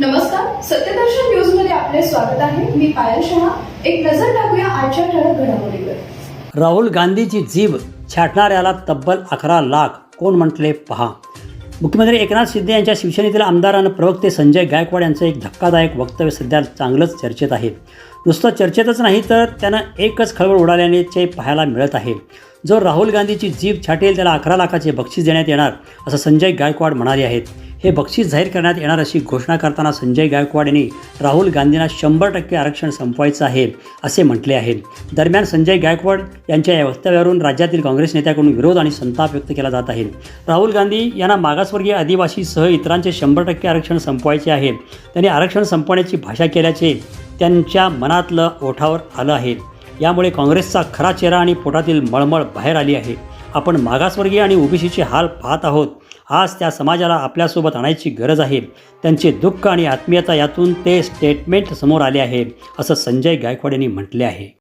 नमस्कार सत्यदर्शन न्यूजमध्ये आपले स्वागत आहे. मी पायल शहा. एक नजर टाकूया आजच्या ठळक घडामोडीवर. राहुल गांधीची जीभ छाटणाऱ्याला तब्बल अकरा लाख कोण म्हटले पहा. मुख्यमंत्री एकनाथ शिंदे यांच्या शिवसेनेतील आमदार आणि प्रवक्ते संजय गायकवाड यांचं एक धक्कादायक वक्तव्य सध्या चांगलंच चर्चेत आहे. नुसतं चर्चेतच नाही तर त्यानं एकच खळबळ उडाल्याने पाहायला मिळत आहे. जो राहुल गांधीची जीभ छाटेल त्याला अकरा लाखाचे बक्षीस देण्यात येणार असं संजय गायकवाड म्हणाले आहेत. हे बक्षीस जाहीर करण्यात येणार अशी घोषणा करताना संजय गायकवाड यांनी राहुल गांधींना शंभर टक्के आरक्षण संपवायचं आहे असे म्हटले आहे. दरम्यान संजय गायकवाड यांच्या या वक्तव्यावरून राज्यातील काँग्रेस नेत्याकडून विरोध आणि संताप व्यक्त केला जात आहे. राहुल गांधी यांना मागासवर्गीय आदिवासीसह इतरांचे शंभर टक्के आरक्षण संपवायचे आहे. त्यांनी आरक्षण संपवण्याची भाषा केल्याचे त्यांच्या मनातलं ओठावर आलं आहे. यामुळे काँग्रेसचा खरा चेहरा आणि पोटातील मळमळ बाहेर आली आहे. आपण मागासवर्गीय आणि ओबीसीचे हाल पाहत आहोत. आज त्या समाजाला आपल्यासोबत आणायची गरज आहे. त्यांचे दुःख आणि आत्मीयता यातून ते स्टेटमेंट समोर आले आहे असं संजय गायकवाड यांनी म्हटले आहे.